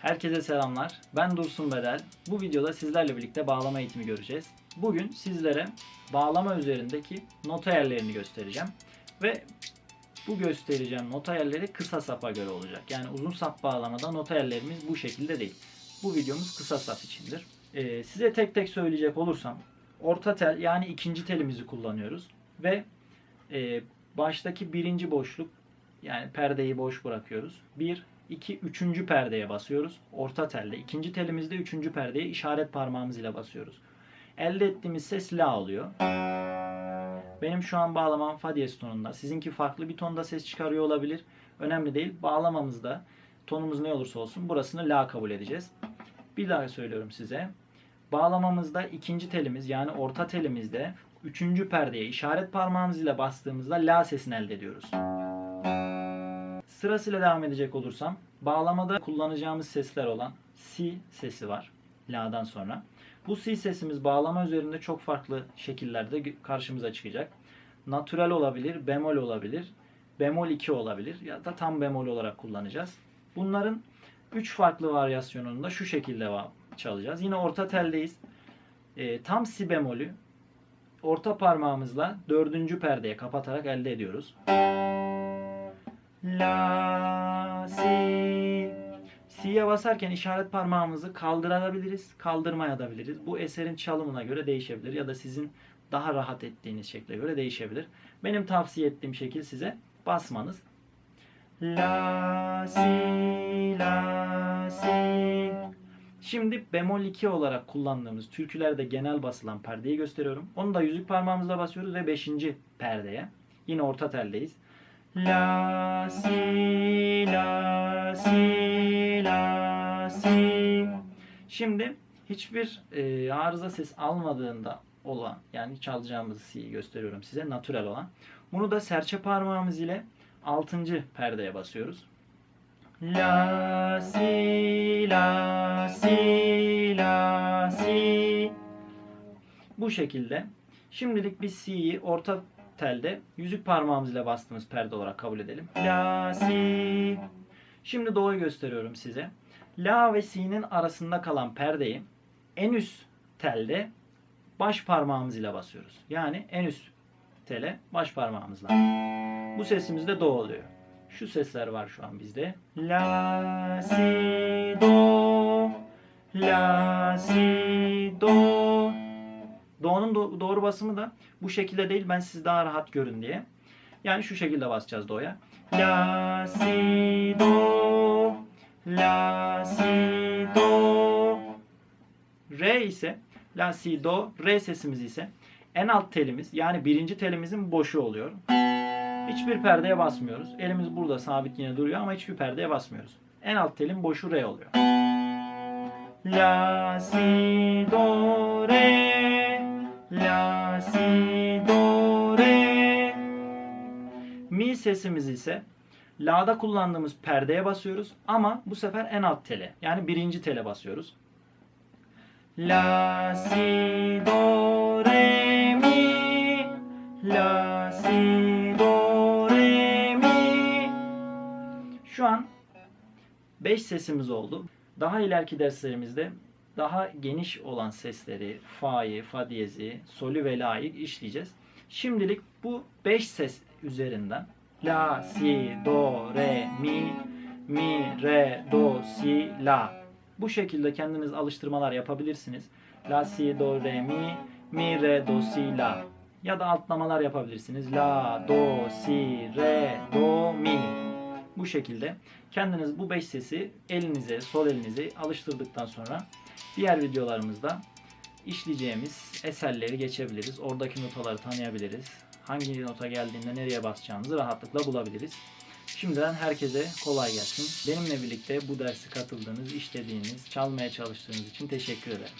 Herkese selamlar. Ben Dursun Bedel. Bu videoda sizlerle birlikte bağlama eğitimi göreceğiz. Bugün sizlere bağlama üzerindeki nota yerlerini göstereceğim. Ve bu göstereceğim nota yerleri kısa sapa göre olacak. Yani uzun sap bağlamada nota yerlerimiz bu şekilde değil. Bu videomuz kısa sap içindir. Ee, size tek tek söyleyecek olursam orta tel yani ikinci telimizi kullanıyoruz. Ve e, baştaki birinci boşluk yani perdeyi boş bırakıyoruz. 1, 2, 3. perdeye basıyoruz. Orta telde. ikinci telimizde 3. perdeye işaret parmağımız ile basıyoruz. Elde ettiğimiz ses la oluyor. Benim şu an bağlamam fa diyez tonunda. Sizinki farklı bir tonda ses çıkarıyor olabilir. Önemli değil. Bağlamamızda tonumuz ne olursa olsun burasını la kabul edeceğiz. Bir daha söylüyorum size. Bağlamamızda ikinci telimiz yani orta telimizde üçüncü perdeye işaret parmağımız ile bastığımızda la sesini elde ediyoruz. Sırasıyla devam edecek olursam bağlamada kullanacağımız sesler olan si sesi var la'dan sonra. Bu si sesimiz bağlama üzerinde çok farklı şekillerde karşımıza çıkacak. Natural olabilir, bemol olabilir, bemol 2 olabilir ya da tam bemol olarak kullanacağız. Bunların 3 farklı varyasyonunu da şu şekilde çalacağız. Yine orta teldeyiz. Ee, tam si bemolü orta parmağımızla dördüncü perdeye kapatarak elde ediyoruz. La, si. Si'ye basarken işaret parmağımızı kaldırabiliriz, kaldırmayabiliriz. Bu eserin çalımına göre değişebilir ya da sizin daha rahat ettiğiniz şekle göre değişebilir. Benim tavsiye ettiğim şekil size basmanız. La, si, la, si. Şimdi bemol 2 olarak kullandığımız türkülerde genel basılan perdeyi gösteriyorum. Onu da yüzük parmağımızla basıyoruz ve 5. perdeye. Yine orta teldeyiz. La si la si la si. Şimdi hiçbir e, arıza ses almadığında olan yani çalacağımız si'yi gösteriyorum size natural olan. Bunu da serçe parmağımız ile 6. perdeye basıyoruz. La si la si la si. Bu şekilde. Şimdilik biz si'yi orta telde yüzük parmağımızla bastığımız perde olarak kabul edelim. La, si. Şimdi do'yu gösteriyorum size. La ve si'nin arasında kalan perdeyi en üst telde baş parmağımız ile basıyoruz. Yani en üst tele baş parmağımızla. Bu sesimiz de do oluyor. Şu sesler var şu an bizde. La, si, do. La, si, do. Do'nun do- doğru basımı da bu şekilde değil. Ben siz daha rahat görün diye. Yani şu şekilde basacağız do'ya. La si do la si do re ise la si do re sesimiz ise en alt telimiz yani birinci telimizin boşu oluyor. Hiçbir perdeye basmıyoruz. Elimiz burada sabit yine duruyor ama hiçbir perdeye basmıyoruz. En alt telin boşu re oluyor. La si do sesimiz ise la'da kullandığımız perdeye basıyoruz ama bu sefer en alt tele yani birinci tele basıyoruz. La si do re mi la si do re mi Şu an 5 sesimiz oldu. Daha ileriki derslerimizde daha geniş olan sesleri, fa'yı, fa diyezi, solü ve la'yı işleyeceğiz. Şimdilik bu 5 ses üzerinden la, si, do, re, mi, mi, re, do, si, la. Bu şekilde kendiniz alıştırmalar yapabilirsiniz. La, si, do, re, mi, mi, re, do, si, la. Ya da atlamalar yapabilirsiniz. La, do, si, re, do, mi. Bu şekilde kendiniz bu 5 sesi elinize, sol elinize alıştırdıktan sonra diğer videolarımızda işleyeceğimiz eserleri geçebiliriz. Oradaki notaları tanıyabiliriz. Hangi nota geldiğinde nereye basacağımızı rahatlıkla bulabiliriz. Şimdiden herkese kolay gelsin. Benimle birlikte bu dersi katıldığınız, işlediğiniz, çalmaya çalıştığınız için teşekkür ederim.